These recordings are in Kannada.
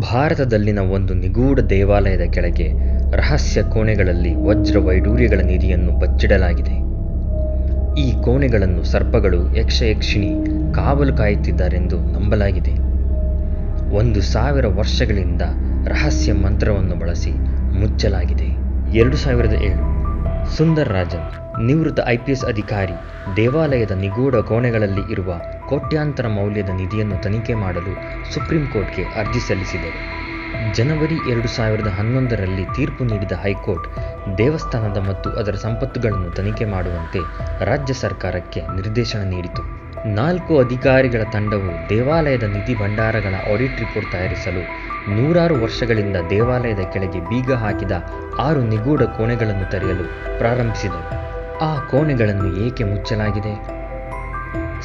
ಭಾರತದಲ್ಲಿನ ಒಂದು ನಿಗೂಢ ದೇವಾಲಯದ ಕೆಳಗೆ ರಹಸ್ಯ ಕೋಣೆಗಳಲ್ಲಿ ವಜ್ರ ವೈಡೂರ್ಯಗಳ ನಿಧಿಯನ್ನು ಬಚ್ಚಿಡಲಾಗಿದೆ. ಈ ಕೋಣೆಗಳನ್ನು ಸರ್ಪಗಳು ಯಕ್ಷಯಕ್ಷಿಣಿ ಕಾವಲು ಕಾಯುತ್ತಿದ್ದಾರೆಂದು ನಂಬಲಾಗಿದೆ. ಒಂದು ಸಾವಿರ ವರ್ಷಗಳಿಂದ ರಹಸ್ಯ ಮಂತ್ರವನ್ನು ಬಳಸಿ ಮುಚ್ಚಲಾಗಿದೆ. ಎರಡು ಸಾವಿರದ ಏಳು. ಸುಂದರ್ ರಾಜನ್. ನಿವೃತ್ತ ಐ ಪಿ ಎಸ್ ಅಧಿಕಾರಿ, ದೇವಾಲಯದ ನಿಗೂಢ ಕೋಣೆಗಳಲ್ಲಿ ಇರುವ ಕೋಟ್ಯಾಂತರ ಮೌಲ್ಯದ ನಿಧಿಯನ್ನು ತನಿಖೆ ಮಾಡಲು ಸುಪ್ರೀಂ ಕೋರ್ಟ್ಗೆ ಅರ್ಜಿ ಸಲ್ಲಿಸಿದರು. ಜನವರಿ ಎರಡು ಸಾವಿರದ ಹನ್ನೊಂದರಲ್ಲಿ ತೀರ್ಪು ನೀಡಿದ ಹೈಕೋರ್ಟ್, ದೇವಸ್ಥಾನದ ಮತ್ತು ಅದರ ಸಂಪತ್ತುಗಳನ್ನು ತನಿಖೆ ಮಾಡುವಂತೆ ರಾಜ್ಯ ಸರ್ಕಾರಕ್ಕೆ ನಿರ್ದೇಶನ ನೀಡಿತು. ನಾಲ್ಕು ಅಧಿಕಾರಿಗಳ ತಂಡವು ದೇವಾಲಯದ ನಿಧಿ ಭಂಡಾರಗಳ ಆಡಿಟ್ ರಿಪೋರ್ಟ್ ತಯಾರಿಸಲು ನೂರಾರು ವರ್ಷಗಳಿಂದ ದೇವಾಲಯದ ಕೆಳಗೆ ಬೀಗ ಹಾಕಿದ ಆರು ನಿಗೂಢ ಕೋಣೆಗಳನ್ನು ತೆರೆಯಲು ಪ್ರಾರಂಭಿಸಿದರು. ಆ ಕೋಣೆಗಳನ್ನು ಏಕೆ ಮುಚ್ಚಲಾಗಿದೆ?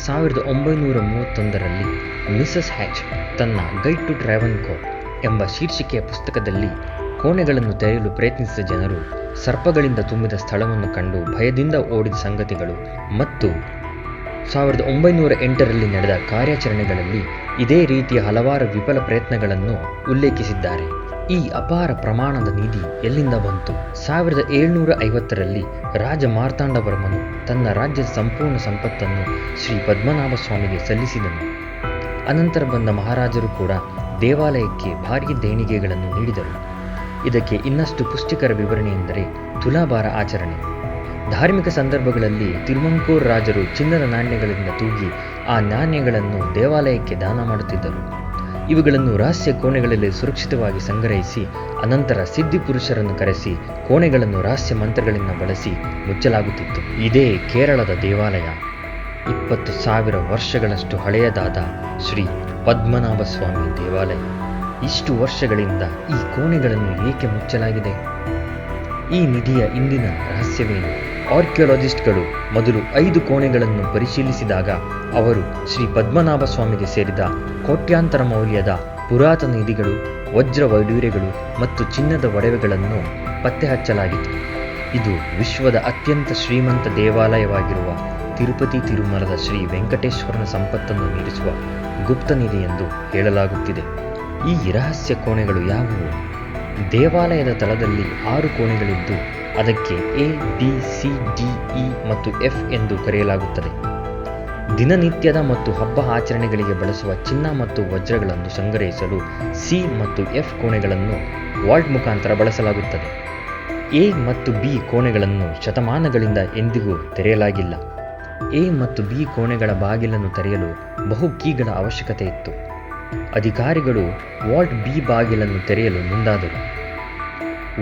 ಸಾವಿರದ ಒಂಬೈನೂರ ಮೂವತ್ತೊಂದರಲ್ಲಿ ಮಿಸಸ್ ಹ್ಯಾಚ್ ತನ್ನ ಗೈಡ್ ಟು ಟ್ರಾವೆನ್ಕೋರ್ ಎಂಬ ಶೀರ್ಷಿಕೆಯ ಪುಸ್ತಕದಲ್ಲಿ ಕೋಣೆಗಳನ್ನು ತೆರೆಯಲು ಪ್ರಯತ್ನಿಸಿದ ಜನರು ಸರ್ಪಗಳಿಂದ ತುಂಬಿದ ಸ್ಥಳವನ್ನು ಕಂಡು ಭಯದಿಂದ ಓಡಿದ ಸಂಗತಿಗಳು ಮತ್ತು ಸಾವಿರದ ಒಂಬೈನೂರ ಎಂಟರಲ್ಲಿ ನಡೆದ ಕಾರ್ಯಾಚರಣೆಗಳಲ್ಲಿ ಇದೇ ರೀತಿಯ ಹಲವಾರು ವಿಫಲ ಪ್ರಯತ್ನಗಳನ್ನು ಉಲ್ಲೇಖಿಸಿದ್ದಾರೆ. ಈ ಅಪಾರ ಪ್ರಮಾಣದ ನಿಧಿ ಎಲ್ಲಿಂದ ಬಂತು? ಸಾವಿರದ ಏಳ್ನೂರ ಐವತ್ತರಲ್ಲಿ ರಾಜ ಮಾರ್ತಾಂಡವರ್ಮನು ತನ್ನ ರಾಜ್ಯದ ಸಂಪೂರ್ಣ ಸಂಪತ್ತನ್ನು ಶ್ರೀ ಪದ್ಮನಾಭ ಸ್ವಾಮಿಗೆ ಸಲ್ಲಿಸಿದನು. ಅನಂತರ ಬಂದ ಮಹಾರಾಜರು ಕೂಡ ದೇವಾಲಯಕ್ಕೆ ಭಾರೀ ದೇಣಿಗೆಗಳನ್ನು ನೀಡಿದರು. ಇದಕ್ಕೆ ಇನ್ನಷ್ಟು ಪುಷ್ಟಿಕರ ವಿವರಣೆ ಎಂದರೆ ತುಲಾಭಾರ ಆಚರಣೆ. ಧಾರ್ಮಿಕ ಸಂದರ್ಭಗಳಲ್ಲಿ ತಿರುಮಂಕೂರ್ ರಾಜರು ಚಿನ್ನದ ನಾಣ್ಯಗಳಿಂದ ತೂಗಿ ಆ ನಾಣ್ಯಗಳನ್ನು ದೇವಾಲಯಕ್ಕೆ ದಾನ ಮಾಡುತ್ತಿದ್ದರು. ಇವುಗಳನ್ನು ರಹಸ್ಯ ಕೋಣೆಗಳಲ್ಲಿ ಸುರಕ್ಷಿತವಾಗಿ ಸಂಗ್ರಹಿಸಿ, ಅನಂತರ ಸಿದ್ಧಿ ಪುರುಷರನ್ನು ಕರೆಸಿ, ಕೋಣೆಗಳನ್ನು ರಹಸ್ಯ ಮಂತ್ರಗಳಿಂದ ಬಳಸಿ ಮುಚ್ಚಲಾಗುತ್ತಿತ್ತು. ಇದೇ ಕೇರಳದ ದೇವಾಲಯ. ಇಪ್ಪತ್ತು ಸಾವಿರ ವರ್ಷಗಳಷ್ಟು ಹಳೆಯದಾದ ಶ್ರೀ ಪದ್ಮನಾಭ ಸ್ವಾಮಿ ದೇವಾಲಯ. ಇಷ್ಟು ವರ್ಷಗಳಿಂದ ಈ ಕೋಣೆಗಳನ್ನು ಏಕೆ ಮುಚ್ಚಲಾಗಿದೆ? ಈ ನಿಧಿಯ ಇಂದಿನ ರಹಸ್ಯವೇನು? ಆರ್ಕಿಯೋಲಜಿಸ್ಟ್ಗಳು ಮೊದಲು ಐದು ಕೋಣೆಗಳನ್ನು ಪರಿಶೀಲಿಸಿದಾಗ ಅವರು ಶ್ರೀ ಪದ್ಮನಾಭ ಸ್ವಾಮಿಗೆ ಸೇರಿದ ಕೋಟ್ಯಾಂತರ ಮೌಲ್ಯದ ಪುರಾತನ ನಿಧಿಗಳು, ವಜ್ರ ವೈಡೂರ್ಯಗಳು ಮತ್ತು ಚಿನ್ನದ ಒಡವೆಗಳನ್ನು ಪತ್ತೆ ಹಚ್ಚಲಾಗಿತ್ತು ಇದು ವಿಶ್ವದ ಅತ್ಯಂತ ಶ್ರೀಮಂತ ದೇವಾಲಯವಾಗಿರುವ ತಿರುಪತಿ ತಿರುಮಲದ ಶ್ರೀ ವೆಂಕಟೇಶ್ವರನ ಸಂಪತ್ತನ್ನು ಮೀರಿಸುವ ಗುಪ್ತ ನಿಧಿ ಎಂದು ಹೇಳಲಾಗುತ್ತಿದೆ. ಈ ರಹಸ್ಯ ಕೋಣೆಗಳು ಯಾವುವು? ದೇವಾಲಯದ ತಳದಲ್ಲಿ ಆರು ಕೋಣೆಗಳಿದ್ದು ಅದಕ್ಕೆ A, B, C, D, E ಮತ್ತು ಎಫ್ ಎಂದು ಕರೆಯಲಾಗುತ್ತದೆ. ದಿನನಿತ್ಯದ ಮತ್ತು ಹಬ್ಬ ಆಚರಣೆಗಳಿಗೆ ಬಳಸುವ ಚಿನ್ನ ಮತ್ತು ವಜ್ರಗಳನ್ನು ಸಂಗ್ರಹಿಸಲು ಸಿ ಮತ್ತು ಎಫ್ ಕೋಣೆಗಳನ್ನು ವಾಲ್ಟ್ ಮುಖಾಂತರ ಬಳಸಲಾಗುತ್ತದೆ. ಎ ಮತ್ತು ಬಿ ಕೋಣೆಗಳನ್ನು ಶತಮಾನಗಳಿಂದ ಎಂದಿಗೂ ತೆರೆಯಲಾಗಿಲ್ಲ. ಎ ಮತ್ತು ಬಿ ಕೋಣೆಗಳ ಬಾಗಿಲನ್ನು ತೆರೆಯಲು ಬಹು ಕೀಗಳ ಅವಶ್ಯಕತೆ ಇತ್ತು. ಅಧಿಕಾರಿಗಳು ವಾಲ್ಟ್ ಬಿ ಬಾಗಿಲನ್ನು ತೆರೆಯಲು ಮುಂದಾದರು.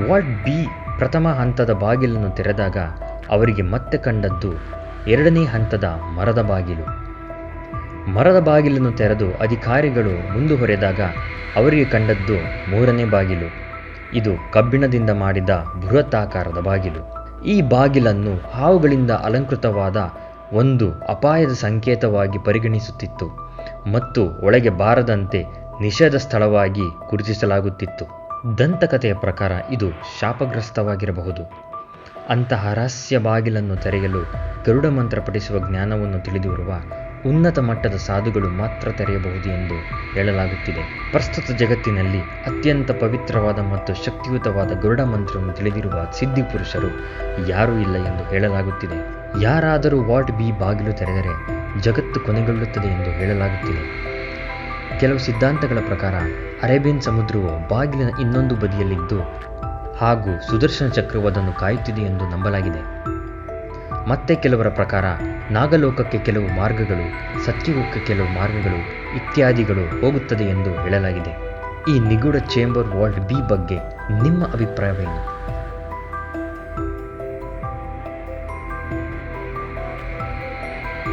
ವಾಲ್ಟ್ ಬಿ ಪ್ರಥಮ ಹಂತದ ಬಾಗಿಲನ್ನು ತೆರೆದಾಗ ಅವರಿಗೆ ಮತ್ತೆ ಕಂಡದ್ದು ಎರಡನೇ ಹಂತದ ಮರದ ಬಾಗಿಲು. ಮರದ ಬಾಗಿಲನ್ನು ತೆರೆದು ಅಧಿಕಾರಿಗಳು ಮುಂದುವರೆದಾಗ ಅವರಿಗೆ ಕಂಡದ್ದು ಮೂರನೇ ಬಾಗಿಲು. ಇದು ಕಬ್ಬಿಣದಿಂದ ಮಾಡಿದ ಬೃಹತ್ತಾಕಾರದ ಬಾಗಿಲು. ಈ ಬಾಗಿಲನ್ನು ಹಾವುಗಳಿಂದ ಅಲಂಕೃತವಾದ ಒಂದು ಅಪಾಯದ ಸಂಕೇತವಾಗಿ ಪರಿಗಣಿಸುತ್ತಿತ್ತು ಮತ್ತು ಒಳಗೆ ಬಾರದಂತೆ ನಿಷೇಧ ಸ್ಥಳವಾಗಿ ಗುರುತಿಸಲಾಗುತ್ತಿತ್ತು. ದಂತಕಥೆಯ ಪ್ರಕಾರ ಇದು ಶಾಪಗ್ರಸ್ತವಾಗಿರಬಹುದು. ಅಂತಹ ರಹಸ್ಯ ಬಾಗಿಲನ್ನು ತೆರೆಯಲು ಗರುಡ ಮಂತ್ರ ಪಠಿಸುವ ಜ್ಞಾನವನ್ನು ತಿಳಿದಿರುವ ಉನ್ನತ ಮಟ್ಟದ ಸಾಧುಗಳು ಮಾತ್ರ ತೆರೆಯಬಹುದು ಎಂದು ಹೇಳಲಾಗುತ್ತಿದೆ. ಪ್ರಸ್ತುತ ಜಗತ್ತಿನಲ್ಲಿ ಅತ್ಯಂತ ಪವಿತ್ರವಾದ ಮತ್ತು ಶಕ್ತಿಯುತವಾದ ಗರುಡ ಮಂತ್ರವನ್ನು ತಿಳಿದಿರುವ ಸಿದ್ಧಿ ಪುರುಷರು ಯಾರೂ ಇಲ್ಲ ಎಂದು ಹೇಳಲಾಗುತ್ತಿದೆ. ಯಾರಾದರೂ ವಾಟ್ ಬಿ ಬಾಗಿಲು ತೆರೆದರೆ ಜಗತ್ತು ಕೊನೆಗೊಳ್ಳುತ್ತದೆ ಎಂದು ಹೇಳಲಾಗುತ್ತಿದೆ. ಕೆಲವು ಸಿದ್ಧಾಂತಗಳ ಪ್ರಕಾರ, ಅರೇಬಿಯನ್ ಸಮುದ್ರವು ಬಾಗಿಲಿನ ಇನ್ನೊಂದು ಬದಿಯಲ್ಲಿದ್ದು, ಹಾಗೂ ಸುದರ್ಶನ ಚಕ್ರವು ಅದನ್ನು ಕಾಯುತ್ತಿದೆ ಎಂದು ನಂಬಲಾಗಿದೆ. ಮತ್ತೆ ಕೆಲವರ ಪ್ರಕಾರ, ನಾಗಲೋಕಕ್ಕೆ ಕೆಲವು ಮಾರ್ಗಗಳು ಸತ್ಯಯುಗಕ್ಕೆ ಕೆಲವು ಮಾರ್ಗಗಳು ಇತ್ಯಾದಿಗಳು ಹೋಗುತ್ತದೆ ಎಂದು ಹೇಳಲಾಗಿದೆ. ಈ ನಿಗೂಢ ಚೇಂಬರ್ ವಾಲ್ಟ್ ಬಿ ಬಗ್ಗೆ ನಿಮ್ಮ ಅಭಿಪ್ರಾಯವೇನು?